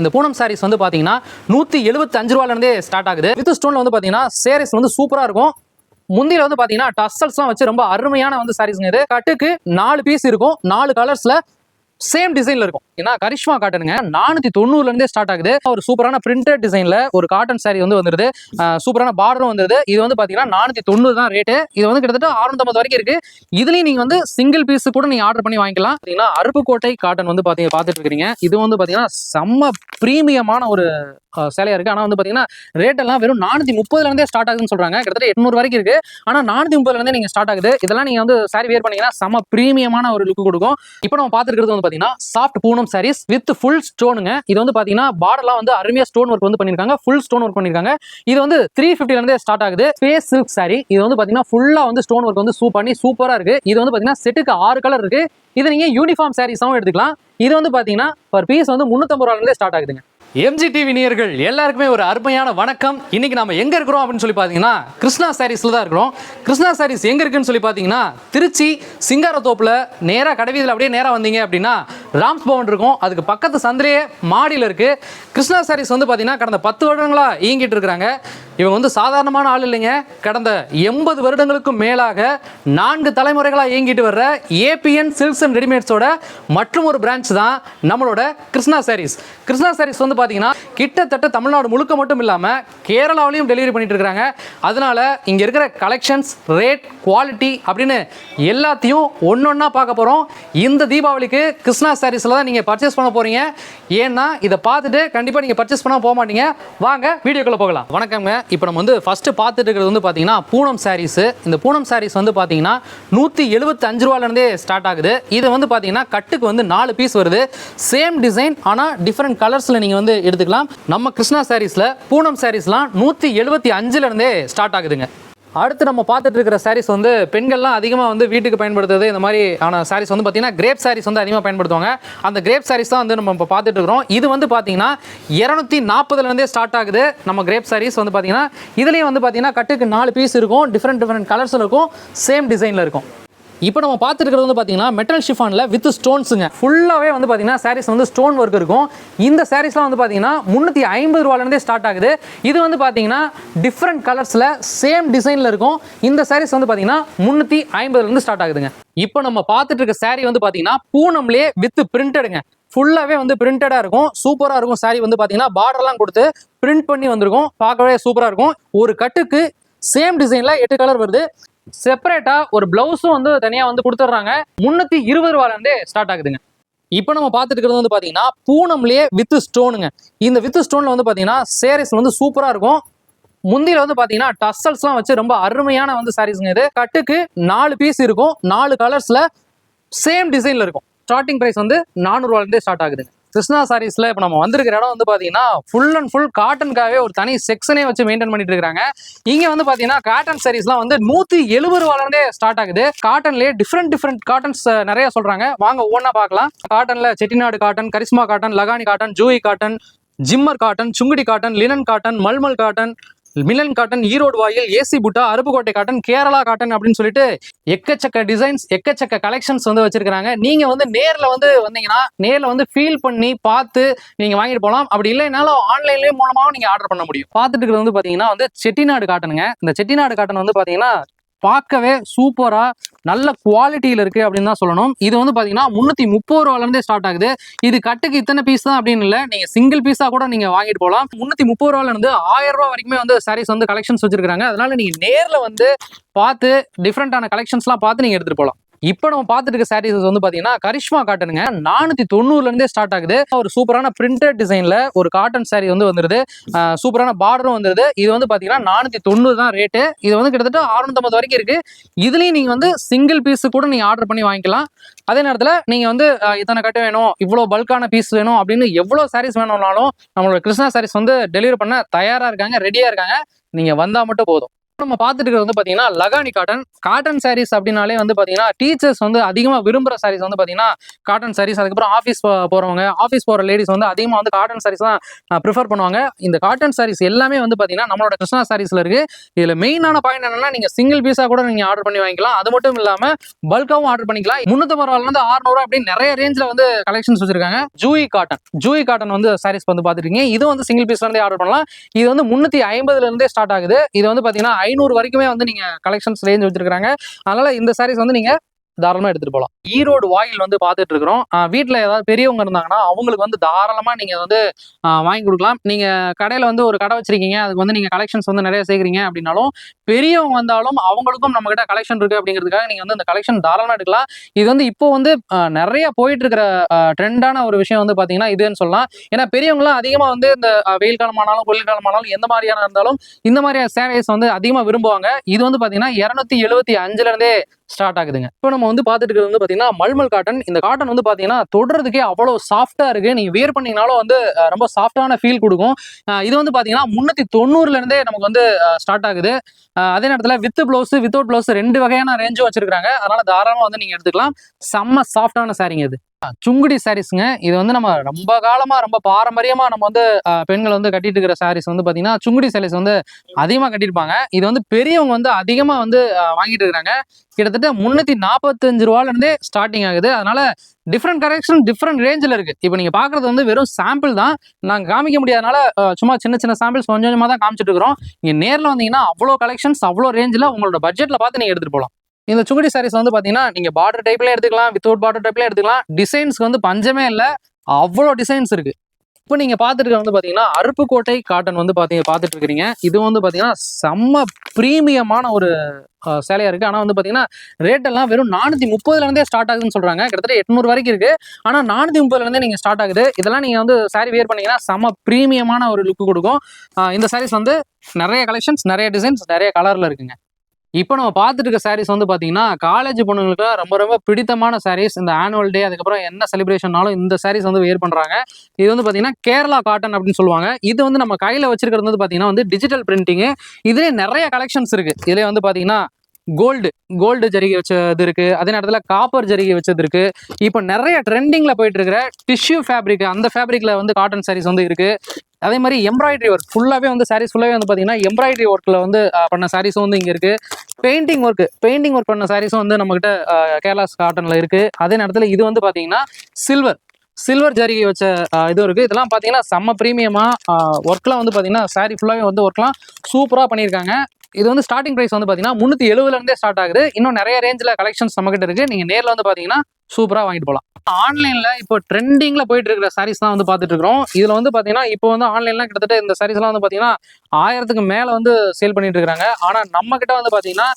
இந்த பூனம் சாரீஸ் வந்து பார்த்தீங்கன்னா நூற்றி எழுபத்தஞ்சு ரூபாலேருந்தே ஸ்டார்ட் ஆகுது. வித் ஸ்டோனில் வந்து பார்த்தீங்கன்னா சாரீஸ் வந்து சூப்பராக இருக்கும். முந்தியில் வந்து பார்த்தீங்கன்னா டஸ்டல்ஸ்லாம் வச்சு ரொம்ப அருமையான வந்து சாரீஸ்ங்க இது. கட்டுக்கு நாலு பீஸ் இருக்கும். நாலு கலர்ஸில் சேம் டிசைன்ல இருக்கும். ஏன்னா கரிஷ்மா காட்டனுங்க நானூத்தி தொண்ணூறுல இருந்தே ஸ்டார்ட் ஆகுது. ஒரு சூப்பரான பிரிண்டட் டிசைன்ல ஒரு காட்டன் சாரி வந்து வந்துருது. சூப்பரான பார்டரும் வந்துருது. இது வந்து பாத்தீங்கன்னா நானூத்தி தொண்ணூறு தான் ரேட்டு இது வந்து கிட்டத்தட்ட அறுநூத்தம்பது வரைக்கும் இருக்கு. இதுலயும் நீங்க வந்து சிங்கிள் பீஸ் கூட நீங்க ஆர்டர் பண்ணி வாங்கிக்கலாம். பாத்தீங்கன்னா அருப்புக்கோட்டை காட்டன் வந்து பாத்தீங்க பாத்துட்டு இருக்கீங்க இது வந்து பாத்தீங்கன்னா செம்ம பிரீமியமான ஒரு சேலையா இருக்கு. ஆனா வந்து பாத்தீங்கன்னா ரேட் எல்லாம் வெறும் நானூத்தி முப்பதுல இருந்தே ஸ்டார்ட் ஆகுதுன்னு சொல்றாங்க. கிட்டத்தட்ட எட்நூறு வரைக்கும் இருக்கு. ஆனா நானூத்தி முப்பதுல இருந்தே நீங்க ஸ்டார்ட் ஆகுது. இதெல்லாம் நீங்க வந்து சாரி வேர் பண்ணீங்கன்னா செம்ம பிரீமியமான ஒரு லுக் கொடுக்கும். இப்போ நம்ம பாத்துருக்கிறது வந்து பார்த்தீங்கன்னா soft Poonam saris with full ஸ்டோனுங்க இது வந்து பாத்தீங்கன்னா பார்டர்லாம் வந்து அருமையா ஸ்டோன் ஒர்க் வந்து பண்ணிருக்காங்க. ஃபுல் ஸ்டோன் ஒர்க் பண்ணிருக்காங்க. இது வந்து த்ரீ ஃபிஃப்டிலேருந்தே ஸ்டார்ட் ஆகுது. ஸ்பேஸ் சில்க் சாரி இது வந்து பாத்தீங்கன்னா ஃபுல்லா வந்து ஸ்டோன் ஒர்க் வந்து சூ பண்ணி சூப்பரா இருக்கு. இது வந்து பாத்தீங்கன்னா செட்டுக்கு ஆறு கலர் இருக்கு. இது நீங்க யூனிஃபார்ம் சாரீஸாகவும் எடுத்துக்கலாம். இது வந்து பாத்தீங்கன்னா பர் பீஸ் வந்து முந்நூற்றம்பது ரூபாலேருந்தே ஸ்டார்ட் ஆகுதுங்க. எம்ஜி டிவி நேயர்கள் எல்லாருக்குமே ஒரு அருமையான வணக்கம். இன்னைக்கு நம்ம எங்க இருக்கிறோம் அப்படின்னு சொல்லி பார்த்தீங்கன்னா கிருஷ்ணா சாரீஸ்ல தான் இருக்கிறோம். கிருஷ்ணா சாரீஸ் எங்க இருக்குன்னு சொல்லி பார்த்தீங்கன்னா திருச்சி சிங்காரத்தோப்புல நேராக கடைவீதியில் அப்படியே நேராக வந்தீங்க அப்படின்னா ராம்ஸ் பவன் இருக்கும். அதுக்கு பக்கத்து சந்திலேயே மாடியில் இருக்கு. கிருஷ்ணா சாரீஸ் வந்து பார்த்தீங்கன்னா கடந்த பத்து வருடங்களாக இயங்கிட்டு இருக்கிறாங்க. இவங்க வந்து சாதாரணமான ஆள் இல்லைங்க. கடந்த எண்பது வருடங்களுக்கும் மேலாக நான்கு தலைமுறைகளாக இயங்கிட்டு வர்ற ஏபிஎன் சில்க்ஸ் அண்ட் ரெடிமேட்ஸோட மற்றும் ஒரு பிரான்ச் தான் நம்மளோட கிருஷ்ணா சாரீஸ் கிருஷ்ணா சாரீஸ் வந்து பார்த்தீங்கன்னா கிட்டத்தட்ட தமிழ்நாடு முழுக்க மட்டும் இல்லாமல் கேரளாவிலையும் டெலிவரி பண்ணிட்டு இருக்கிறாங்க. அதனால இங்கே இருக்கிற கலெக்ஷன்ஸ் ரேட் குவாலிட்டி அப்படின்னு எல்லாத்தையும் ஒன்றொன்னா பார்க்க போகிறோம் இந்த தீபாவளிக்கு கிருஷ்ணா சாரீஸில் தான் நீங்கள் பர்ச்சேஸ் பண்ண போகிறீங்க ஏன்னா இதை பார்த்துட்டு கண்டிப்பாக நீங்கள் பர்ச்சேஸ் பண்ணால் போக மாட்டீங்க. வாங்க வீடியோக்குள்ளே போகலாம். வணக்கங்க இப்போ நம்ம வந்து ஃபஸ்ட்டு பார்த்துட்டு இருக்கிறது வந்து பார்த்தீங்கன்னா பூனம் சாரீஸு இந்த பூனம் சாரீஸ் வந்து பார்த்தீங்கன்னா நூற்றி எழுபத்தஞ்சு ரூபாலேருந்தே ஸ்டார்ட் ஆகுது. இது வந்து பார்த்தீங்கன்னா கட்டுக்கு வந்து நாலு பீஸ் வருது. சேம் டிசைன் ஆனால் டிஃப்ரெண்ட் கலர்ஸில் நீங்கள் வந்து எடுத்துக்கலாம். நம்ம கிருஷ்ணா சாரீஸில் பூனம் சாரீஸ்லாம் நூற்றி எழுபத்தி அஞ்சுலேருந்தே ஸ்டார்ட் ஆகுதுங்க. அடுத்து நம்ம பார்த்துட்டு இருக்கிற சாரீஸ் வந்து பெண்கள்லாம் அதிகமாக வந்து வீட்டுக்கு பயன்படுத்துறது இந்த மாதிரி ஆன சாரீஸ் வந்து பார்த்தீங்கன்னா கிரேப் சாரீஸ் வந்து அதிகமாக பயன்படுத்துவாங்க. அந்த கிரேப் சாரீஸ் தான் வந்து நம்ம இப்போ பார்த்துட்டு இருக்கிறோம். இது வந்து பார்த்தீங்கன்னா இரநூத்தி நாற்பதுலேருந்தே ஸ்டார்ட் ஆகுது. நம்ம கிரேப் சாரீஸ் வந்து பார்த்தீங்கன்னா இதுலேயும் வந்து பார்த்தீங்கன்னா கட்டுக்கு நாலு பீஸ் இருக்கும். டிஃப்ரெண்ட் டிஃப்ரெண்ட் கலர்ஸில் இருக்கும். சேம் டிசைனில் இருக்கும். இப்போ நம்ம பார்த்துருக்கிறது வந்து பார்த்தீங்கன்னா மெட்டல் ஷிஃபானில் வித் ஸ்டோன்ஸுங்க ஃபுல்லாகவே வந்து பார்த்தீங்கன்னா சாரீஸ் வந்து ஸ்டோன் ஒர்க் இருக்கும். இந்த சாரீஸ்லாம் வந்து பார்த்தீங்கன்னா முந்நூற்றி ஐம்பது ரூபாலேருந்தே ஸ்டார்ட் ஆகுது. இது வந்து பார்த்தீங்கன்னா டிஃப்ரெண்ட் கலர்ஸில் சேம் டிசைனில் இருக்கும். இந்த சாரீஸ் வந்து பார்த்தீங்கன்னா முந்நூற்றி ஐம்பதுலேருந்து ஸ்டார்ட் ஆகுதுங்க. இப்போ நம்ம பார்த்துட்டு இருக்க சாரீ வந்து பார்த்தீங்கன்னா பூனம்லேயே வித் பிரிண்டடுங்க ஃபுல்லாகவே வந்து பிரிண்டடாக இருக்கும். சூப்பராக இருக்கும் சாரீ வந்து பார்த்தீங்கன்னா பார்டர்லாம் கொடுத்து பிரிண்ட் பண்ணி வந்திருக்கும். பார்க்கவே சூப்பராக இருக்கும். ஒரு கட்டுக்கு சேம் டிசைனில் எட்டு கலர் வருது. செப்பரேட்டா ஒரு ப்ளவுஸும் வந்து தனியாக வந்து கொடுத்துட்றாங்க முந்நூற்றி இருபது ரூபாலேருந்தே ஸ்டார்ட் ஆகுதுங்க. இப்போ நம்ம பார்த்துட்டு இருக்கிறது வந்து பார்த்தீங்கன்னா பூனம்லேயே வித் ஸ்டோனுங்க இந்த வித் ஸ்டோனில் வந்து பார்த்தீங்கன்னா சேரீஸ் வந்து சூப்பராக இருக்கும். முந்தியில வந்து பார்த்தீங்கன்னா டஸ்ஸல்ஸ்லாம் வச்சு ரொம்ப அருமையான வந்து சாரீஸ்ங்க இது. கட்டுக்கு நாலு பீஸ் இருக்கும். நாலு கலர்ஸில் சேம் டிசைனில் இருக்கும். ஸ்டார்டிங் ப்ரைஸ் வந்து நானூறுவாலேருந்தே ஸ்டார்ட் ஆகுதுங்க. கிருஷ்ணா சாரீஸில் இப்போ நம்ம வந்திருக்கிற இடம் வந்து பார்த்தீங்கன்னா ஃபுல் அண்ட் ஃபுல் காட்டனுக்காகவே ஒரு தனி செக்ஷனே வச்சு மெயின்டைன் பண்ணிட்டு இருக்காங்க. இங்கே வந்து பார்த்தீங்கன்னா காட்டன் சாரீஸ்லாம் வந்து நூற்றி எழுபது ரூபாலேருந்தே ஸ்டார்ட் ஆகுது. காட்டன்லேயே டிஃப்ரெண்ட் டிஃப்ரெண்ட் காட்டன்ஸ் நிறைய சொல்கிறாங்க வாங்க ஒவ்வொன்றா பார்க்கலாம். காட்டனில் Chettinad cotton Karishma cotton Lakhani cotton Juhi cotton Zimmer cotton Sungudi cotton linen cotton malmal cotton Milan cotton Erode voile AC புட்டா அருப்புக்கோட்டை காட்டன் கேரளா காட்டன் அப்படின்னு சொல்லிட்டு எக்கச்சக்க டிசைன்ஸ் எக்கச்சக்க கலெக்ஷன்ஸ் வந்து வச்சிருக்காங்க நீங்க வந்து நேரில் வந்து வந்தீங்கன்னா நேரில் வந்து ஃபீல் பண்ணி பார்த்து நீங்க வாங்கிட்டு போகலாம். அப்படி இல்லைனாலும் ஆன்லைன்லயே மூலமாகவும் நீங்க ஆர்டர் பண்ண முடியும். பார்த்துட்டு இருக்கிறது வந்து பாத்தீங்கன்னா வந்து செட்டிநாடு காட்டனுங்க. இந்த செட்டிநாடு காட்டன் வந்து பாத்தீங்கன்னா பார்க்கவே சூப்பராக நல்ல குவாலிட்டியில் இருக்குது அப்படின்னு தான் சொல்லணும். இது வந்து பார்த்தீங்கன்னா முந்நூற்றி முப்பது ரூபாலேருந்தே ஸ்டார்ட் ஆகுது. இது கட்டுக்கு இத்தனை பீஸ் தான் அப்படின்னு இல்லை நீங்கள் சிங்கிள் பீஸாக கூட நீங்கள் வாங்கிட்டு போகலாம். முந்நூற்றி முப்பது ரூபாலேருந்து ஆயிரம் வரைக்குமே வந்து சாரீஸ் வந்து கலெக்ஷன்ஸ் வச்சுருக்காங்க அதனால் நீங்கள் நேரில் வந்து பார்த்து டிஃப்ரெண்ட்டான கலெக்ஷன்ஸ்லாம் பார்த்து நீங்கள் எடுத்துகிட்டு போகலாம். இப்போ நம்ம பார்த்துட்டு இருக்க சாரீஸ் வந்து பார்த்தீங்கன்னா கரிஷ்மா காட்டனுங்க. நானூத்தி தொண்ணூறுலேருந்தே ஸ்டார்ட் ஆகுது. ஒரு சூப்பரான பிரிண்டட் டிசைனில் ஒரு காட்டன் சாரீ வந்து வந்துருது. சூப்பரான பார்டரும் வந்துருது. இது வந்து பார்த்தீங்கன்னா நானூத்தி தொண்ணூறு தான் ரேட்டு இது வந்து கிட்டத்தட்ட அறுநூத்தம்பது வரைக்கும் இருக்கு. இதுலேயும் நீங்கள் வந்து சிங்கிள் பீஸு கூட நீங்கள் ஆர்டர் பண்ணி வாங்கிக்கலாம். அதே நேரத்தில் நீங்கள் வந்து இத்தனை கட்டு வேணும் இவ்வளோ பல்கான பீஸ் வேணும் அப்படின்னு எவ்வளோ சாரீஸ் வேணும்னாலும் நம்மளோட கிருஷ்ணா சாரீஸ் வந்து டெலிவரி பண்ண தயாராக இருக்காங்க ரெடியாக இருக்காங்க. நீங்கள் வந்தால் மட்டும் போதும். நம்ம பார்த்துட்டு வந்து பார்த்தீங்கன்னா லகானி காட்டன் காட்டன் சாரீஸ் அப்படின்னாலே வந்து பார்த்தீங்கன்னா டீச்சர்ஸ் வந்து அதிகமாக விரும்புகிற சாரீஸ் வந்து பார்த்தீங்கன்னா காட்டன் சாரீஸ் அதுக்கப்புறம் ஆஃபீஸ் போகிறவங்க ஆஃபீஸ் போகிற லேடிஸ் வந்து அதிகமாக வந்து காட்டன் சாரீஸ் தான் ப்ரிஃபர் பண்ணுவாங்க. இந்த காட்டன் சாரீஸ் எல்லாமே வந்து பார்த்தீங்கன்னா நம்மளோட கிருஷ்ணா சாரீஸில் இருக்குது இதில் மெயினான பாயிண்ட் என்னென்னா நீங்கள் சிங்கிள் பீஸாக கூட நீங்கள் ஆர்டர் பண்ணி வாங்கிக்கலாம். அது மட்டும் இல்லாமல் பல்காகவும் ஆர்டர் பண்ணிக்கலாம். முந்நூற்றம்பது ரூபாயிலிருந்து அறுநூறு அப்படின்னு நிறைய ரேஞ்சில் வந்து கலெக்ஷன்ஸ் வச்சிருக்காங்க. ஜூயி காட்டன் ஜூயி காட்டன் வந்து சாரீஸ் வந்து பார்த்துருக்கீங்க இது வந்து சிங்கிள் பீஸ்லேருந்தே ஆர்டர் பண்ணலாம். இது வந்து முந்நூற்றி ஐம்பதுலேருந்தே ஸ்டார்ட் ஆகுது. இது வந்து பார்த்தீங்கன்னா ஐநூறு வரைக்குமே வந்து நீங்க கலெக்ஷன்ஸ் ரேஞ்ச் வச்சிருக்காங்க அதனால இந்த சாரீஸ் வந்து நீங்க தாராளமாக எடுத்துகிட்டு போகலாம் ஈரோடு வாயில் வந்து பார்த்துட்டு இருக்கிறோம். வீட்டில் ஏதாவது பெரியவங்க இருந்தாங்கன்னா அவங்களுக்கு வந்து தாராளமாக நீங்கள் வந்து வாங்கி கொடுக்கலாம். நீங்க கடையில் வந்து ஒரு கடை வச்சிருக்கீங்க. அதுக்கு வந்து நீங்கள் கலெக்ஷன்ஸ் வந்து நிறைய சேர்க்குறீங்க அப்படின்னாலும் பெரியவங்க வந்தாலும் அவங்களுக்கும் நம்ம கிட்ட கலெக்ஷன் இருக்கு அப்படிங்கிறதுக்காக நீங்கள் வந்து இந்த கலெக்ஷன் தாராளமாக எடுக்கலாம். இது வந்து இப்போ வந்து நிறைய போயிட்டு இருக்கிற ட்ரெண்டான ஒரு விஷயம் வந்து பார்த்தீங்கன்னா இதுன்னு சொல்லலாம். ஏன்னா பெரியவங்களாம் அதிகமாக வந்து இந்த வெயில் காலமானாலும் குளிர் காலமானாலும் எந்த மாதிரியான இருந்தாலும் இந்த மாதிரியான சேவைஸ் வந்து அதிகமாக விரும்புவாங்க. இது வந்து பார்த்தீங்கன்னா இரநூத்தி எழுபத்தி அஞ்சுலேருந்தே ஸ்டார்ட் ஆகுதுங்க. இப்போ நம்ம வந்து பார்த்துட்டு இருக்கிறது வந்து பார்த்தீங்கன்னா மல்மல் காட்டன் இந்த காட்டன் வந்து பார்த்தீங்கன்னா தொடுறதுக்கே அவ்வளோ சாஃப்டாக இருக்கு. நீங்கள் வியர் பண்ணிங்கனாலும் வந்து ரொம்ப சாஃப்டான ஃபீல் கொடுக்கும். இது வந்து பார்த்தீங்கன்னா முந்நூற்றி தொண்ணூறுலேருந்தே நமக்கு வந்து ஸ்டார்ட் ஆகுது. அதே நேரத்தில் வித் ப்ளவுஸ் வித்தவுட் ப்ளவுஸ் ரெண்டு வகையான ரேஞ்சும் வச்சிருக்காங்க அதனால் தாராளமாக வந்து நீங்கள் எடுத்துக்கலாம். செம்ம சாஃப்டான சாரிங்க இது. சுங்குடி சாரீஸ்ங்க இது வந்து நம்ம ரொம்ப காலமா ரொம்ப பாரம்பரியமா நம்ம வந்து பெண்கள் வந்து கட்டிட்டு இருக்கிற சாரீஸ் வந்து பாத்தீங்கன்னா சுங்குடி சாரீஸ் வந்து அதிகமா கட்டியிருப்பாங்க. இது வந்து பெரியவங்க வந்து அதிகமா வந்து வாங்கிட்டு இருக்கிறாங்க கிட்டத்தட்ட முன்னூத்தி நாற்பத்தஞ்சு ரூபால இருந்தே ஸ்டார்டிங் ஆகுது. அதனால டிஃப்ரெண்ட் கலெக்ஷன் டிஃப்ரெண்ட் ரேஞ்சில் இருக்கு. இப்போ நீங்க பாக்குறது வந்து வெறும் சாம்பிள் தான். நாங்கள் காமிக்க முடியாதனால சும்மா சின்ன சின்ன சாம்பிள்ஸ் கொஞ்சம் கொஞ்சமாக தான் காமிச்சிட்டு இருக்கிறோம் நீங்க நேரில் வந்தீங்கன்னா அவ்வளோ கலெக்ஷன்ஸ் அவ்வளோ ரேஞ்சில் உங்களோட பட்ஜெட்டில் பார்த்து நீங்கள் எடுத்துகிட்டு போகலாம் இந்த சுகுடி சாரீஸ் வந்து பார்த்தீங்கன்னா நீங்க பார்டர் டைப்லேயே எடுத்துக்கலாம் வித்தவுட் பார்டர் டைப்லேயே எடுத்துக்கலாம். டிசைன்ஸ்க்கு வந்து பஞ்சமே இல்லை அவ்வளோ டிசைன்ஸ் இருக்கு. இப்போ நீங்க பார்த்துட்டு வந்து பார்த்தீங்கன்னா அருப்புக்கோட்டை காட்டன் வந்து பார்த்தீங்க பார்த்துட்டு இருக்கிறீங்க இது வந்து பார்த்தீங்கன்னா செம்ம ப்ரீமியமான ஒரு சேலையாக சேலையா இருக்கு. வந்து பார்த்தீங்கன்னா ரேட் எல்லாம் வெறும் நானூத்தி முப்பதுல இருந்தே ஸ்டார்ட் ஆகுதுன்னு சொல்றாங்க. கிட்டத்தட்ட எட்நூறு வரைக்கும் இருக்கு. ஆனால் நானூத்தி முப்பதுல இருந்தே நீங்க ஸ்டார்ட் ஆகுது. இதெல்லாம் நீங்க வந்து சாரி வேர் பண்ணீங்கன்னா செம்ம ப்ரீமியமான ஒரு லுக் கொடுக்கும். இந்த சாரீஸ் வந்து நிறைய கலெக்ஷன்ஸ் நிறைய டிசைன்ஸ் நிறைய கலர்ல இருக்குங்க. இப்போ நம்ம பார்த்துட்டு இருக்க சாரீஸ் வந்து பார்த்தீங்கன்னா காலேஜ் பொண்ணுங்களுக்கு ரொம்ப ரொம்ப பிடித்தமான சாரீஸ் இந்த ஆனுவல் டே அதுக்கப்புறம் என்ன செலிப்ரேஷன்னாலும் இந்த சாரீஸ் வந்து வேர் பண்ணுறாங்க இது வந்து பார்த்தீங்கன்னா கேரளா காட்டன் அப்படின்னு சொல்லுவாங்க. இது வந்து நம்ம கையில் வச்சிருக்கிறது வந்து பார்த்தீங்கன்னா வந்து டிஜிட்டல் பிரிண்டிங்கு இதுலேயே நிறைய கலெக்ஷன்ஸ் இருக்குது இதில் வந்து பார்த்தீங்கன்னா கோல்டு கோல்டு ஜரிகை வச்சது இருக்குது அதே நேரத்தில் காப்பர் ஜரிகை வச்சது இருக்குது இப்போ நிறைய ட்ரெண்டிங்கில் போயிட்டு இருக்கிற டிஷ்யூ ஃபேப்ரிக் அந்த ஃபேப்ரிக்கில் வந்து காட்டன் சாரீஸ் வந்து இருக்குது அதே மாதிரி எம்ப்ராய்டரி ஒர்க் ஃபுல்லாகவே வந்து சாரீஸ் ஃபுல்லாகவே வந்து பார்த்தீங்கன்னா எம்ப்ராய்டரி ஒர்க்கில் வந்து பண்ண சாரீஸும் வந்து இங்கே இருக்குது பெயிண்டிங் ஒர்க் பெயிண்டிங் ஒர்க் பண்ண சாரீஸும் வந்து நம்மகிட்ட கிட்ட கேரளாஸ் காட்டனில் இருக்கு. அதே நேரத்தில் இது வந்து பார்த்தீங்கன்னா சில்வர் சில்வர் ஜரிகை வச்ச இது இதுவும் இருக்கு. இதெல்லாம் பார்த்தீங்கன்னா செம்ம ப்ரீமியமாக ஒர்க்லாம் வந்து பார்த்தீங்கன்னா சாரீ ஃபுல்லாகவே வந்து ஒர்க்லாம் சூப்பராக பண்ணியிருக்காங்க இது வந்து ஸ்டார்டிங் ப்ரைஸ் வந்து பார்த்தீங்கன்னா முந்நூற்றி எழுபதுலேருந்தே ஸ்டார்ட் ஆகுது. இன்னும் நிறைய ரேஞ்சில் கலெக்ஷன்ஸ் நம்மகிட்ட இருக்குது நீங்கள் நேரில் வந்து பார்த்தீங்கன்னா சூப்பராக வாங்கிட்டு போகலாம் ஆன்லைனில் இப்போ ட்ரெண்டிங்கில் போயிட்டு இருக்கிற சாரீஸ் தான் வந்து பார்த்துட்டு இருக்கிறோம். இதில் வந்து பார்த்தீங்கன்னா இப்போ வந்து ஆன்லைன்லாம் கிட்டத்தட்ட இந்த சாரீஸ்லாம் வந்து பார்த்தீங்கன்னா ஆயிரத்துக்கு மேலே வந்து சேல் பண்ணிட்டு இருக்காங்க. ஆனால் நம்ம கிட்ட வந்து பார்த்தீங்கன்னா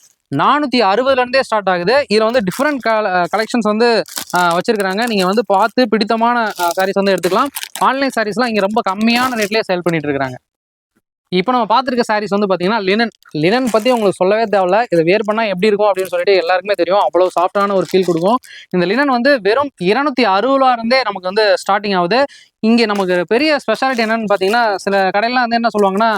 நானூற்றி அறுபதுலேருந்தே ஸ்டார்ட் ஆகுது. இதில் வந்து டிஃப்ரெண்ட் கலெக்ஷன்ஸ் வந்து வச்சுருக்கிறாங்க. நீங்கள் வந்து பார்த்து பிடித்தமான சாரீஸ் வந்து எடுத்துக்கலாம். ஆன்லைன் சாரீஸ்லாம் இங்கே ரொம்ப கம்மியான ரேட்லேயே சேல் பண்ணிட்டு இருக்கிறாங்க. இப்போ நம்ம பார்த்துருக்க சாரீஸ் வந்து பார்த்தீங்கன்னா லினன் லினன் பற்றி உங்களுக்கு சொல்லவே தேவையில்ல. இதை வேர் பண்ணால் எப்படி இருக்கும் அப்படின்னு சொல்லிட்டு எல்லாருக்குமே தெரியும். அவ்வளோ சாஃப்டான ஒரு ஃபீல் கொடுக்கும். இந்த லினன் வந்து வெறும் இருநூத்தி அறுபதுல இருந்தே நமக்கு வந்து ஸ்டார்டிங் ஆகுது. இங்கே நமக்கு பெரிய ஸ்பெஷாலிட்டி என்னன்னு பார்த்தீங்கன்னா சில கடையெல்லாம் வந்து என்ன சொல்லுவாங்கன்னா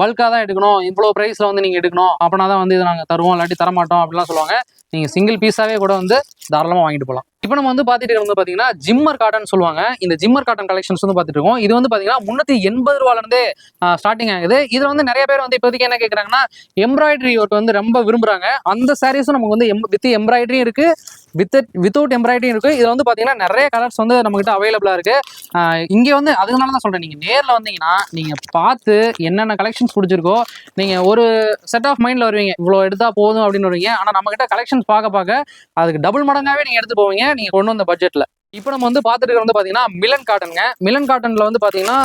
பல்காக தான் எடுக்கணும். இவ்வளோ ப்ரைஸில் வந்து நீங்கள் எடுக்கணும். அப்படின்னா தான் வந்து இதை நாங்கள் தருவோம். இல்லாட்டி தரமாட்டோம் அப்படிலாம் சொல்லுவாங்க. நீங்கள் சிங்கிள் பீஸாகவே கூட வந்து தாராளமாக வாங்கிட்டு போகலாம் இப்போ நம்ம வந்து பார்த்துட்டு வந்து பார்த்தீங்கன்னா ஜிம்மர் காட்டன் சொல்லுவாங்க. இந்த ஜிம்மர் காட்டன் கலெக்ஷன்ஸ் வந்து பார்த்துட்டு இருக்கோம். இது வந்து பார்த்தீங்கன்னா முன்னூற்றி எண்பது ரூபாலேருந்தே ஸ்டார்டிங் ஆகுது. இதில் வந்து நிறைய பேர் வந்து இப்போதைக்கு என்ன கேட்குறாங்கன்னா எம்ப்ராய்டரி ஒர்க் வந்து ரொம்ப விரும்புகிறாங்க அந்த சாரீஸும் நமக்கு வந்து எம் வித் எம்ப்ராய்டரியும் இருக்குது வித் வித்தவுட் எம்ப்ராய்டரியும் இருக்குது இதில் வந்து பார்த்தீங்கன்னா நிறைய கலர்ஸ் வந்து நம்மகிட்ட அவைலபிளாக இருக்குது இங்கே வந்து அதனால தான் சொல்கிறேன் நீங்கள் நேரில் வந்தீங்கன்னா நீங்கள் பார்த்து என்னென்ன கலெக்ஷன்ஸ் பிடிச்சிருக்கோ நீங்கள் ஒரு செட் ஆஃப் மைண்டில் வருவீங்க. இவ்வளோ எடுத்தால் போதும் அப்படின்னு வருவீங்க. ஆனால் நம்மகிட்ட கலெக்ஷன்ஸ் பார்க்க பார்க்க அதுக்கு டபுள் மடங்காகவே நீங்கள் எடுத்து போவீங்க. நீங்கள் கொண்டு வந்த பட்ஜெட்டில் இப்போ நம்ம வந்து பார்த்துட்டு வந்து பார்த்தீங்கன்னா மிலன் காட்டனுங்க மிலன் காட்டனில் வந்து பார்த்தீங்கன்னா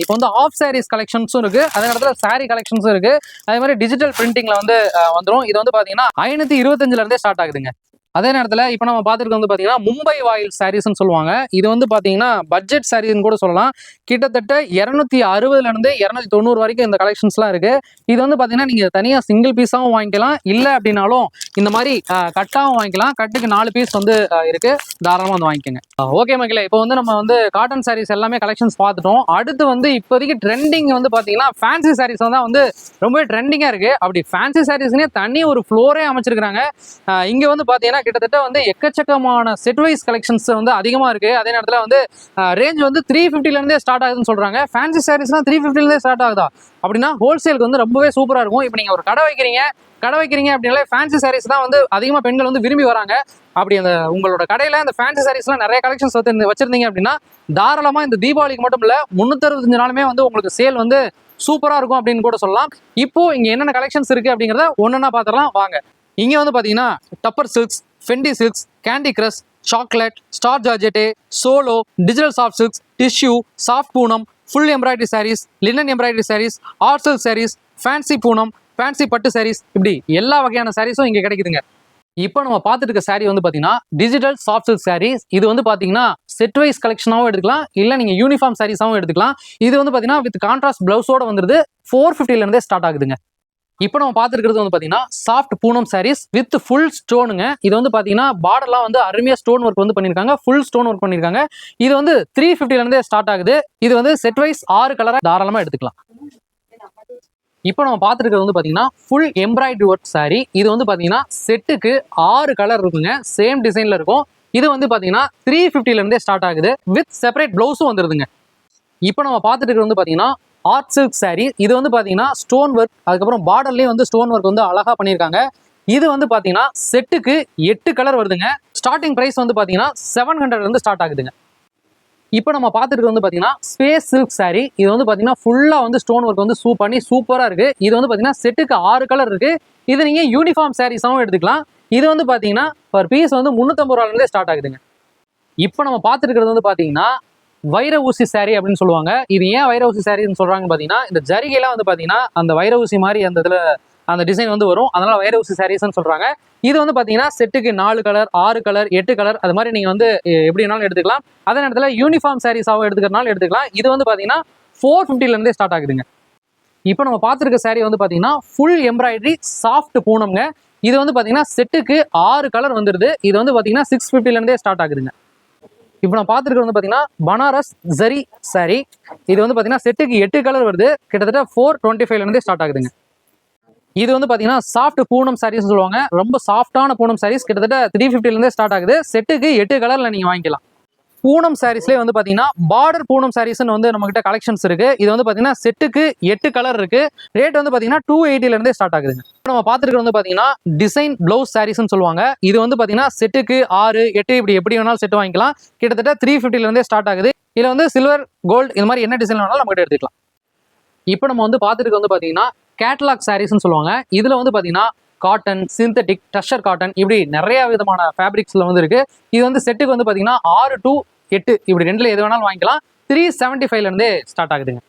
இப்போ வந்து ஆஃப் சாரீஸ் கலெக்ஷன்ஸும் இருக்கு. அதே நேரத்தில் சாரீ கலெக்ஷன்ஸும் இருக்கு. அதே மாதிரி டிஜிட்டல் பிரிண்டிங்கில் வந்து வந்துடும் இது வந்து பார்த்தீங்கன்னா ஐநூற்றி இருபத்தஞ்சிலேருந்தே ஸ்டார்ட் ஆகுதுங்க. அதே நேரத்தில் இப்போ நம்ம பார்த்துருக்க வந்து பார்த்தீங்கன்னா மும்பை வாயில் சாரீஸ்ன்னு சொல்லுவாங்க. இது வந்து பார்த்தீங்கன்னா பட்ஜெட் சாரீஸ்ன்னு கூட சொல்லலாம். கிட்டத்தட்ட இரநூத்தி அறுபதுலேருந்து இரநூத்தி தொண்ணூறு வரைக்கும் இந்த கலெக்ஷன்ஸ்லாம் இருக்குது இது வந்து பார்த்தீங்கன்னா நீங்கள் தனியாக சிங்கிள் பீஸாகவும் வாங்கிக்கலாம். இல்லை அப்படின்னாலும் இந்த மாதிரி கட்டாகவும் வாங்கிக்கலாம். கட்டுக்கு நாலு பீஸ் வந்து இருக்குது தாராளமாக வந்து வாங்கிக்கோங்க. ஓகே மக்களே இப்போ வந்து நம்ம வந்து காட்டன் சாரீஸ் எல்லாமே கலெக்ஷன்ஸ் பார்த்துட்டோம் அடுத்து வந்து இப்போதைக்கு ட்ரெண்டிங் வந்து பார்த்தீங்கன்னா ஃபேன்சி சாரீஸ் தான் வந்து ரொம்பவே ட்ரெண்டிங்காக இருக்குது அப்படி ஃபேன்சி சாரீஸ்னே தனி ஒரு ஃப்ளோரே அமைச்சிருக்கிறாங்க. இங்கே வந்து பார்த்தீங்கன்னா கிட்டத்தட்ட வந்து எக்கச்சக்கமான செட் வைஸ் கலெக்ஷன்ஸ் வந்து அதிகமாக இருக்குது அதே நேரத்தில் வந்து ரேஞ்ச் வந்து த்ரீ ஃபிஃப்டிலேருந்தே ஸ்டார்ட் ஆகுதுன்னு சொல்கிறாங்க ஃபேன்சி சாரீஸ்லாம் த்ரீ ஃபிஃப்டிலேருந்தே ஸ்டார்ட் ஆகுதா? அப்படின்னா ஹோல்சேலுக்கு வந்து ரொம்பவே சூப்பராக இருக்கும். இப்போ நீங்கள் ஒரு கடை வைக்கிறீங்க கடை வைக்கிறீங்க அப்படின்னாலே ஃபேன்சி சாரீஸ் தான் வந்து அதிகமாக பெண்கள் வந்து விரும்பி வராங்க. அப்படி அந்த உங்களோட கடையில் அந்த ஃபேன்சி சாரீஸ்லாம் நிறைய கலெக்ஷன்ஸ் வந்து வச்சிருந்தீங்க அப்படின்னா தாராளமாக இந்த தீபாவளிக்கு மட்டும் இல்லை முந்நூற்றறுபத்தஞ்சு நாளுமே வந்து உங்களுக்கு சேல் வந்து சூப்பராக இருக்கும் அப்படின்னு கூட சொல்லலாம். இப்போ இங்கே என்னென்ன கலெக்ஷன்ஸ் இருக்குது அப்படிங்கிறத ஒன்றா பார்த்துடலாம் வாங்க. இங்கே வந்து பார்த்தீங்கன்னா Tupper silks Fendi silks candy crush chocolate star georgette solo digital soft silks tissue soft Poonam full embroidery saris linen embroidery saris ஆர்சல் saris fancy Poonam fancy பட்டு சாரீஸ் இப்படி எல்லா வகையான சாரீஸும் இங்கே கிடைக்குதுங்க. இப்போ நம்ம பார்த்துட்டு இருக்க சாரீ வந்து பார்த்தீங்கன்னா டிஜிட்டல் சாஃப்ட் சில்க் சாரீஸ் இது வந்து பார்த்தீங்கன்னா செட் வைஸ் கலெக்ஷனாகவும் எடுத்துக்கலாம். இல்லை நீங்கள் யூனிஃபார்ம் சாரீஸாகவும் எடுத்துக்கலாம். இது வந்து பார்த்தீங்கன்னா வித் கான்ட்ராஸ்ட் ப்ளவுஸோட வந்துருது. ஃபோர் ஃபிஃப்டிலேருந்தே ஸ்டார்ட் ஆகுதுங்க. இப்போ நம்ம பார்த்துருக்கிறது வந்து பார்த்தீங்கன்னா soft Poonam saris with full ஸ்டோனுங்க இது வந்து பார்த்தீங்கன்னா பார்டர்லாம் வந்து அருமையாக ஸ்டோன் ஒர்க் வந்து பண்ணியிருக்காங்க ஃபுல் ஸ்டோன் ஒர்க் பண்ணியிருக்காங்க இது வந்து த்ரீ ஃபிஃப்டிலேருந்தே ஸ்டார்ட் ஆகுது. இது வந்து செட் வைஸ் ஆறு கலராக தாராளமாக எடுத்துக்கலாம். இப்போ நம்ம பார்த்துருக்கிறது வந்து பார்த்தீங்கன்னா ஃபுல் எம்ப்ராய்டரி ஒர்க் சாரீ இது வந்து பார்த்தீங்கன்னா செட்டுக்கு ஆறு கலர் இருக்குங்க. சேம் டிசைனில் இருக்கும். இது வந்து பார்த்தீங்கன்னா த்ரீ ஃபிஃப்டிலேருந்தே ஸ்டார்ட் ஆகுது. வித் செப்பரேட் ப்ளவுஸும் வந்துருதுங்க. இப்போ நம்ம பார்த்துட்டு இருக்கிறது வந்து பார்த்தீங்கன்னா ஆர்ட் சில்க் சாரீ இது வந்து பார்த்தீங்கன்னா ஸ்டோன் ஒர்க் அதுக்கப்புறம் பார்டர்லேயே வந்து ஸ்டோன் ஒர்க் வந்து அழகாக பண்ணியிருக்காங்க. இது வந்து பார்த்தீங்கன்னா செட்டுக்கு எட்டு கலர் வருதுங்க. ஸ்டார்டிங் ப்ரைஸ் வந்து பார்த்தீங்கன்னா செவன் ஹண்ட்ரட்லேருந்து ஸ்டார்ட் ஆகுதுங்க. இப்போ நம்ம பார்த்துட்டு வந்து பார்த்தீங்கன்னா ஸ்பேஸ் சில்க் சாரீ இது வந்து பார்த்தீங்கன்னா ஃபுல்லாக வந்து ஸ்டோன் ஒர்க் வந்து சூ பண்ணி சூப்பராக இருக்குது இது வந்து பார்த்தீங்கன்னா செட்டுக்கு ஆறு கலர் இருக்குது இது நீங்கள் யூனிஃபார்ம் சாரீஸாகவும் எடுத்துக்கலாம். இது வந்து பார்த்தீங்கன்னா பர் பீஸ் வந்து முந்நூற்றம்பது ரூபாலேருந்தே ஸ்டார்ட் ஆகுதுங்க. இப்போ நம்ம பார்த்துருக்கிறது வந்து பார்த்தீங்கன்னா வைர ஊசி சாரி அப்படின்னு சொல்லுவாங்க. இது ஏன் வைர ஊசி சாரின்னு சொல்றாங்கன்னு பார்த்தீங்கன்னா இந்த ஜரிகைலாம் வந்து பார்த்தீங்கன்னா அந்த வைர ஊசி மாதிரி அந்த இதில் அந்த டிசைன் வந்து வரும். அதனால வைர ஊசி சாரீஸ்னு சொல்றாங்க. இது வந்து பார்த்தீங்கன்னா செட்டுக்கு நாலு கலர் ஆறு கலர் எட்டு கலர் அது மாதிரி நீங்கள் வந்து எப்படி வேணாலும் எடுத்துக்கலாம். அதே நேரத்தில் யூனிஃபார்ம் சாரீஸாகவும் எடுத்துக்கிறனாலும் எடுத்துக்கலாம். இது வந்து பார்த்தீங்கன்னா ஃபோர் ஃபிஃப்டிலேருந்தே ஸ்டார்ட் ஆகுதுங்க. இப்போ நம்ம பார்த்துருக்க saree வந்து பார்த்தீங்கன்னா ஃபுல் எம்ப்ராய்டரி சாஃப்ட் பூனம்ங்க. இது வந்து பார்த்தீங்கன்னா செட்டுக்கு ஆறு கலர் வந்துடுது இது வந்து பார்த்தீங்கன்னா சிக்ஸ் ஃபிஃப்டிலேருந்தே ஸ்டார்ட் ஆகுதுங்க. இப்போ நான் பார்த்துருக்கிறது வந்து பார்த்தீங்கன்னா பனாரஸ் ஜரி saree. இது வந்து பார்த்தீங்கன்னா செட்டுக்கு எட்டு கலர் வருது. கிட்டத்தட்ட ஃபோர் டுவெண்ட்டி ஃபைவ்லேருந்தே ஸ்டார்ட் ஆகுதுங்க. இது வந்து பார்த்தீங்கன்னா சாஃப்ட் பூனம் சாரீஸ் சொல்லுவாங்க. ரொம்ப சாஃப்டான பூனம் சாரீஸ் கிட்டத்தட்ட த்ரீ ஃபிஃப்டிலேருந்தே ஸ்டார்ட் ஆகுது. செட்டுக்கு எட்டு கலரில் நீங்கள் வாங்கிக்கலாம். பூனம் சாரீஸ்லேயே வந்து பார்த்தீங்கன்னா பார்டர் பூனம் சாரீஸ்னு வந்து நம்மகிட்ட கலெக்ஷன்ஸ் இருக்குது இது வந்து பார்த்தீங்கன்னா செட்டுக்கு எட்டு கலர் இருக்குது ரேட் வந்து பார்த்தீங்கன்னா டூ எயிட்டிலேருந்தே ஸ்டார்ட் ஆகுதுங்க. இப்போ நம்ம பார்த்துருக்கிறது வந்து பார்த்தீங்கன்னா டிசைன் ப்ளவுஸ் சாரீஸ்னு சொல்லுவாங்க. இது வந்து பார்த்தீங்கன்னா செட்டுக்கு ஆறு எட்டு இப்படி எப்படி வேணாலும் செட் வாங்கிக்கலாம். கிட்டத்தட்ட த்ரீ ஃபிஃப்டிலேருந்தே ஸ்டார்ட் ஆகுது. இதில் வந்து சில்வர் கோல்டு இது மாதிரி என்ன டிசைன் வேணாலும் நம்மகிட்ட எடுத்துக்கலாம். இப்போ நம்ம வந்து பார்த்துருக்கு வந்து பார்த்தீங்கன்னா கேட்லாக் சாரீஸ்னு சொல்லுவாங்க. இதில் வந்து பார்த்தீங்கன்னா காட்டன் சிந்தட்டிக் டஷர் காட்டன் இப்படி நிறைய விதமான ஃபேப்ரிக்ஸில் வந்து இருக்கு இது வந்து செட்டுக்கு வந்து பார்த்தீங்கன்னா ஆறு டு எட்டு இப்படி ரெண்டில் எது வேணாலும் வாங்கிக்கலாம். த்ரீ செவன்ட்டி ஃபைவ்லேருந்தே ஸ்டார்ட் ஆகுதுங்க.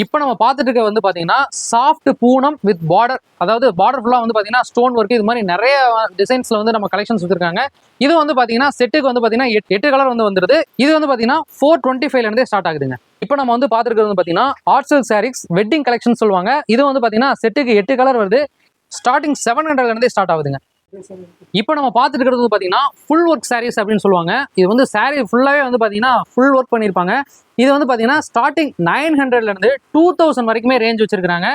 இப்போ நம்ம பார்த்துட்டு இருக்க வந்து பார்த்தீங்கன்னா சாஃப்ட் பூனம் வித் பார்டர் அதாவது பார்டர் ஃபுல்லாக வந்து பார்த்தீங்கன்னா ஸ்டோன் ஒர்க் இது மாதிரி நிறைய டிசைன்ஸில் வந்து நம்ம கலெக்ஷன்ஸ் வச்சுருக்காங்க. இது வந்து பார்த்தீங்கன்னா செட்டுக்கு வந்து பார்த்தீங்கன்னா எட்டு எட்டு கலர் வந்து வந்துருது. இது வந்து பார்த்தீங்கன்னா ஃபோர் டுவெண்ட்டி ஃபைவ்லேருந்தே ஸ்டார்ட் ஆகுதுங்க. இப்போ நம்ம வந்து பார்த்துருக்கிறது வந்து பார்த்தீங்கன்னா ஆர்ட்ஸல் சில்க் சாரீஸ் வெட்டிங் கலெக்ஷன் சொல்லுவாங்க. இது வந்து பார்த்தீங்கன்னா செட்டுக்கு எட்டு கலர் வருது. ஸ்டார்டிங் செவன் ஹண்ட்ரட்லேருந்தே ஸ்டார்ட் ஆகுதுங்க. இப்போ நம்ம பார்த்துட்டு இருக்கிறது வந்து பார்த்தீங்கன்னா ஃபுல் ஒர்க் சாரீஸ் அப்படின்னு சொல்லுவாங்க. இது வந்து சாரீ ஃபுல்லாகவே வந்து பார்த்தீங்கன்னா ஃபுல் ஒர்க் பண்ணியிருப்பாங்க. இது வந்து பார்த்தீங்கன்னா ஸ்டார்டிங் நைன் ஹண்ட்ரட்லேருந்து டூ தௌசண்ட் வரைக்குமே ரேஞ்ச் வச்சுருக்கிறாங்க.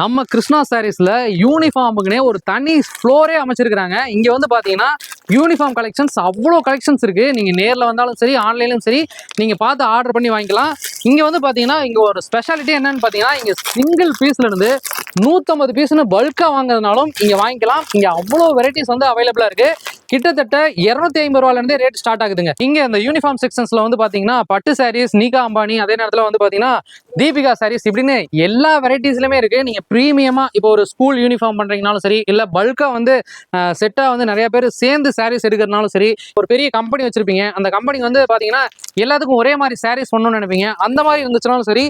நம்ம கிருஷ்ணா சாரீஸில் யூனிஃபார்முக்குனே ஒரு தனி ஃப்ளோரே அமைச்சிருக்கிறாங்க. இங்கே வந்து பார்த்தீங்கன்னா யூனிஃபார்ம் கலெக்ஷன்ஸ் அவ்வளோ கலெக்ஷன்ஸ் இருக்குது நீங்கள் நேரில் வந்தாலும் சரி ஆன்லைன்லையும் சரி நீங்கள் பார்த்து ஆர்டர் பண்ணி வாங்கிக்கலாம். இங்கே வந்து பார்த்தீங்கன்னா இங்கே ஒரு ஸ்பெஷாலிட்டி என்னென்னு பார்த்தீங்கன்னா இங்கே சிங்கிள் பீஸ்லேருந்து நூற்றம்பது பீஸ்னு பல்கா வாங்குறதுனாலும் இங்கே வாங்கிக்கலாம். இங்கே அவ்வளோ வெரைட்டிஸ் வந்து அவைலபிளாக இருக்குது கிட்டத்தட்ட இருநூத்தி ஐம்பது ரூபாயில ரேட் ஸ்டார்ட் ஆகுதுங்க. இங்க இந்த யூனிஃபார்ம் செக்ஷன்ஸ்ல வந்து பாத்தீங்கன்னா பட்டு சாரீஸ் நீகா அம்பானி அதே நேரத்துல வந்து பாத்தீங்கன்னா தீபிகா சாரீஸ் இப்படின்னு எல்லா வெரைட்டிஸ்லயுமே இருக்கு. நீங்க ப்ரீமியமா இப்போ ஒரு ஸ்கூல் யூனிஃபார்ம் பண்றீங்கனாலும் சரி இல்ல பல்கா வந்து செட்டா வந்து நிறைய பேர் சேர்ந்து சாரீஸ் எடுக்கிறதுனாலும் சரி ஒரு பெரிய கம்பெனி வச்சிருப்பீங்க. அந்த கம்பெனி வந்து பாத்தீங்கன்னா எல்லாத்துக்கும் ஒரே மாதிரி சாரீஸ் பண்ணணும்னு நினைப்பீங்க. அந்த மாதிரி இருந்துச்சுனாலும் சரி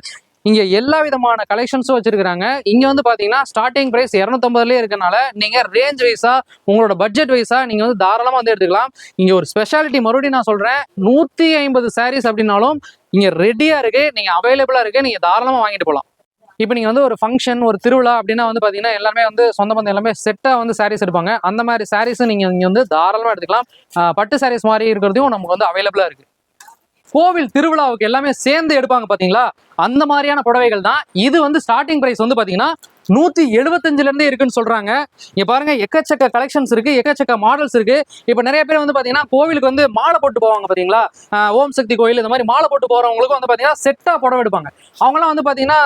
இங்க எல்லா விதமான கலெக்ஷன்ஸும் வச்சிருக்காங்க இங்க வந்து பாத்தீங்கன்னா ஸ்டார்டிங் பிரைஸ் இரநூத்தம்பதுலேயே இருக்கனால நீங்க ரேஞ்ச் வைஸா உங்களோட பட்ஜெட் வைஸா நீங்க வந்து தாராளமா வந்து எடுத்துக்கலாம். இங்க ஒரு ஸ்பெஷாலிட்டி மறுபடியும் நான் சொல்றேன். நூத்தி ஐம்பது சாரீஸ் அப்படின்னாலும் இங்க ரெடியா இருக்கு. நீங்க அவைலபிளா இருக்கு. நீங்க தாராளமா வாங்கிட்டு போகலாம் இப்போ நீங்கள் வந்து ஒரு ஃபங்க்ஷன் ஒரு திருவிழா அப்படின்னா வந்து பார்த்தீங்கன்னா எல்லாமே வந்து சொந்த பந்தம் எல்லாமே செட்டாக வந்து சாரீஸ் எடுப்பாங்க. அந்த மாதிரி சாரீஸும் நீங்கள் இங்கே வந்து தாராளமாக எடுத்துக்கலாம். பட்டு சாரீஸ் மாதிரி இருக்கிறதையும் நமக்கு வந்து அவைலபிளாக இருக்குது கோவில் திருவிழாவுக்கு எல்லாமே சேர்ந்து எடுப்பாங்க பாத்தீங்களா? அந்த மாதிரியான புடவைகள் தான். இது வந்து ஸ்டார்டிங் பிரைஸ் வந்து பாத்தீங்கன்னா நூற்றி எழுபத்தஞ்சிலேருந்தே இருக்குன்னு சொல்றாங்க. இங்க பாருங்க எக்கச்சக்க கலெக்ஷன்ஸ் இருக்கு எக்கச்சக்க மாடல்ஸ் இருக்கு. இப்போ நிறைய பேர் வந்து பார்த்தீங்கன்னா கோவிலுக்கு வந்து மாலை போட்டு போவாங்க பார்த்தீங்களா ஓம் சக்தி கோயில் இந்த மாதிரி மாலை போட்டு போகிறவங்களுக்கும் வந்து பார்த்தீங்கன்னா செட்டா புடவை எடுப்பாங்க. அவங்களாம் வந்து பார்த்தீங்கன்னா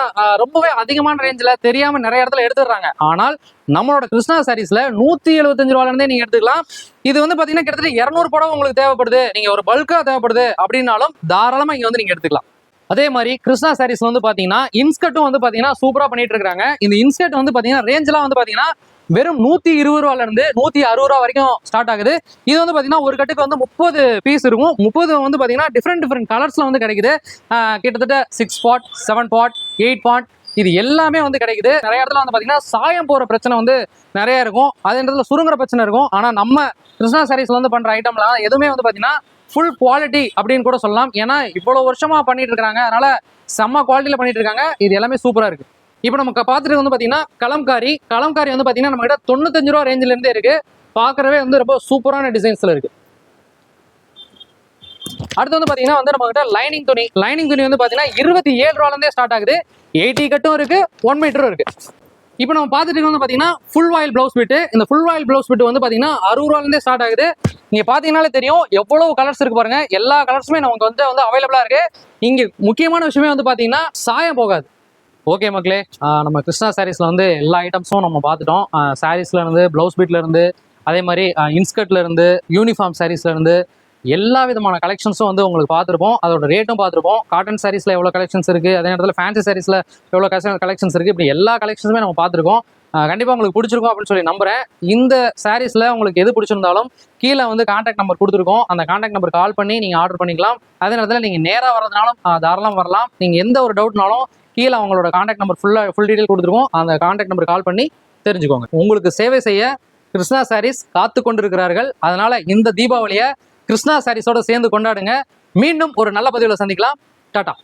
ரொம்பவே அதிகமான ரேஞ்சில் தெரியாம நிறைய இடத்துல எடுத்துடுறாங்க. ஆனால் நம்மளோட கிருஷ்ணா சாரீஸ்ல நூத்தி எழுபத்தஞ்சு ரூபாயிலிருந்தே நீங்க எடுத்துக்கலாம். இது வந்து பாத்தீங்கன்னா கிட்டத்தட்ட இரநூறு புடவை உங்களுக்கு தேவைப்படுது. நீங்க ஒரு பல்கா தேவைப்படுது. அப்படின்னாலும் தாராளமா இங்க வந்து நீங்க எடுத்துக்கலாம். அதே மாதிரி கிருஷ்ணா சாரீஸ் வந்து பாத்தீங்கன்னா இன்ஸ்கர்ட்டும் வந்து பாத்தீங்கன்னா சூப்பரா பண்ணிட்டு இருக்காங்க இந்த இன்ஸ்கர்ட் வந்து பாத்தீங்கன்னா ரேஞ்செல்லாம் வந்து பாத்தீங்கன்னா வெறும் நூத்தி இருபது ரூபால இருந்து நூத்தி அறுபது ரூபா வரைக்கும் ஸ்டார்ட் ஆகுது. இது வந்து பாத்தீங்கன்னா ஒரு கட்டுக்கு வந்து முப்பது பீஸ் இருக்கும். முப்பது வந்து பாத்தீங்கன்னா டிஃப்ரெண்ட் டிஃப்ரெண்ட் கலர்ஸ்ல வந்து கிடைக்குது. கிட்டத்தட்ட சிக்ஸ் பாட் செவன் பாட் எயிட் பாட் இது எல்லாமே வந்து கிடைக்குது. நிறைய இடத்துல வந்து பார்த்தீங்கன்னா சாயம் போகிற பிரச்சனை வந்து நிறைய இருக்கும். அதே இடத்துல சுருங்குற பிரச்சனை இருக்கும். ஆனால் நம்ம கிருஷ்ணா சாரீஸ்ல வந்து பண்ணுற ஐட்டம்லாம் எதுவுமே வந்து பார்த்தீங்கன்னா ஃபுல் குவாலிட்டி அப்படின்னு கூட சொல்லலாம். ஏன்னா இவ்வளவு வருஷமா பண்ணிட்டு இருக்காங்க. அதனால செம்ம குவாலிட்டியில பண்ணிட்டு இருக்காங்க. இது எல்லாமே சூப்பரா இருக்கு. இப்போ நமக்கு பார்த்துட்டு வந்து பாத்தீங்கன்னா கலம்காரி. கலம்காரி வந்து பார்த்தீங்கன்னா நம்ம கிட்ட தொண்ணூத்தஞ்சு ரூபா ரேஞ்சில இருந்தே இருக்கு. பார்க்கறவே வந்து ரொம்ப சூப்பரான டிசைன்ஸ்ல இருக்கு. அடுத்து வந்து பாத்தீங்கன்னா வந்து நம்ம கிட்ட லைனிங் துணி. லைனிங் துணி வந்து பாத்தீங்கன்னா இருபத்தி ஏழு ரூபாலேருந்தே ஸ்டார்ட் ஆகுது. எயிட்டி கட்டும் இருக்கு ஒன் மீட்டரும் இருக்கு. இப்போ நம்ம பார்த்துட்டு இருக்கிறது வந்து பார்த்தீங்கன்னா ஃபுல் வாயில் ப்ளவுஸ் பிட்டு இந்த ஃபுல் வாயில் ப்ளவுஸ் பிட்டு வந்து பார்த்தீங்கன்னா அறுபது ரூபாலேருந்தே ஸ்டார்ட் ஆகுது. நீங்க பாத்தீங்கன்னாலே தெரியும் எவ்வளவு கலர்ஸ் இருக்கு பாருங்க. எல்லா கலர்ஸுமே நமக்கு வந்து வந்து அவைலபிளா இருக்கு. இங்க முக்கியமான விஷயமே வந்து பாத்தீங்கன்னா சாயம் போகாது. ஓகே மக்களே நம்ம கிருஷ்ணா சாரீஸ்ல வந்து எல்லா ஐட்டம்ஸும் நம்ம பார்த்துட்டோம் சாரீஸ்ல இருந்து ப்ளவுஸ் பீட்ல இருந்து அதே மாதிரி இன்ஸ்கர்ட்ல இருந்து யூனிஃபார்ம் சாரீஸ்ல இருந்து எல்லா விதமான கலெக்ஷன்ஸும் வந்து உங்களுக்கு பார்த்துருப்போம் அதோட ரேட்டும் பார்த்துருப்போம் காட்டன் சாரீஸில் எவ்வளோ கலெக்ஷன்ஸ் இருக்குது அதே நேரத்தில் ஃபேன்சி சாரீஸில் எவ்வளோ கலெக்ஷன்ஸ் இருக்குது இப்படி எல்லா கலெக்ஷன்ஸுமே நம்ம பார்த்துருக்கோம் கண்டிப்பாக உங்களுக்கு பிடிச்சிருக்கும் அப்படின்னு சொல்லி நம்புறேன். இந்த சாரீஸில் உங்களுக்கு எது பிடிச்சிருந்தாலும் கீழே வந்து காண்டாக்ட் நம்பர் கொடுத்துருக்கோம். அந்த காண்டாக்ட் நம்பர் கால் பண்ணி நீங்கள் ஆர்டர் பண்ணிக்கலாம். அதே நேரத்தில் நீங்கள் நேராக வரதுனாலும் தாராளம் வரலாம். நீங்கள் எந்த ஒரு டவுட்னாலும் கீழே அவங்களோட காண்டாக்ட் நம்பர் ஃபுல்லாக ஃபுல் டீடைல் கொடுத்துருக்கோம். அந்த காண்டாக்ட் நம்பர் கால் பண்ணி தெரிஞ்சுக்கோங்க. உங்களுக்கு சேவை செய்ய கிருஷ்ணா சாரீஸ் காத்து கொண்டிருக்கிறார்கள். அதனால இந்த தீபாவளியை கிருஷ்ணா சாரீஸோட சேர்ந்து கொண்டாடுங்க. மீண்டும் ஒரு நல்ல பதிவில் சந்திக்கலாம். டாட்டா.